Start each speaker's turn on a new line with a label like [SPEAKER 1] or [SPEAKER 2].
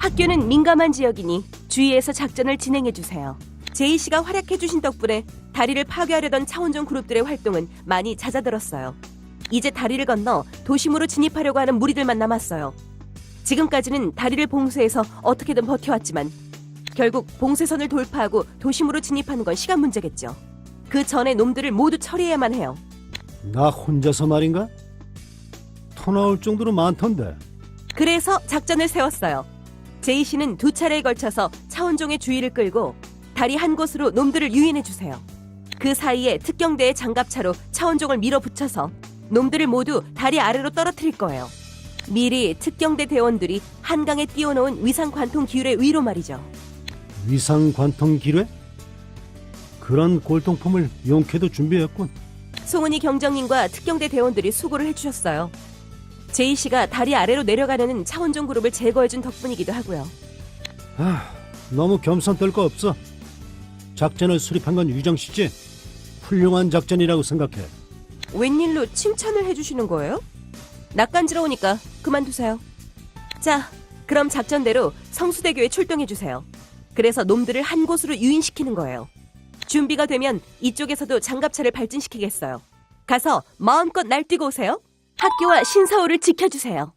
[SPEAKER 1] 학교는 민감한 지역이니 주의해서 작전을 진행해 주세요. 제이 씨가 활약해 주신 덕분에 다리를 파괴하려던 차원종 그룹들의 활동은 많이 잦아들었어요. 이제 다리를 건너 도심으로 진입하려고 하는 무리들만 남았어요. 지금까지는 다리를 봉쇄해서 어떻게든 버텨왔지만 결국 봉쇄선을 돌파하고 도심으로 진입하는 건 시간 문제겠죠. 그 전에 놈들을 모두 처리해야만 해요.
[SPEAKER 2] 나 혼자서 말인가? 토 나올 정도로 많던데.
[SPEAKER 1] 그래서 작전을 세웠어요. 제이 씨는 두 차례에 걸쳐서 차원종의 주의를 끌고 다리 한 곳으로 놈들을 유인해 주세요. 그 사이에 특경대의 장갑차로 차원종을 밀어붙여서 놈들을 모두 다리 아래로 떨어뜨릴 거예요. 미리 특경대 대원들이 한강에 띄워놓은 위상 관통 기율의 위로 말이죠.
[SPEAKER 2] 위상 관통 기뢰? 그런 골동품을 용케도 준비했군.
[SPEAKER 1] 송은이 경정님과 특경대 대원들이 수고를 해주셨어요. 제이 씨가 다리 아래로 내려가려는 차원종 그룹을 제거해준 덕분이기도 하고요.
[SPEAKER 2] 아, 너무 겸손 떨 거 없어. 작전을 수립한 건 유정 씨지. 훌륭한 작전이라고 생각해.
[SPEAKER 1] 웬일로 칭찬을 해주시는 거예요? 낯간지러우니까 그만두세요. 자, 그럼 작전대로 성수대교에 출동해주세요. 그래서 놈들을 한 곳으로 유인시키는 거예요. 준비가 되면 이쪽에서도 장갑차를 발진시키겠어요. 가서 마음껏 날뛰고 오세요. 학교와 신사호를 지켜주세요.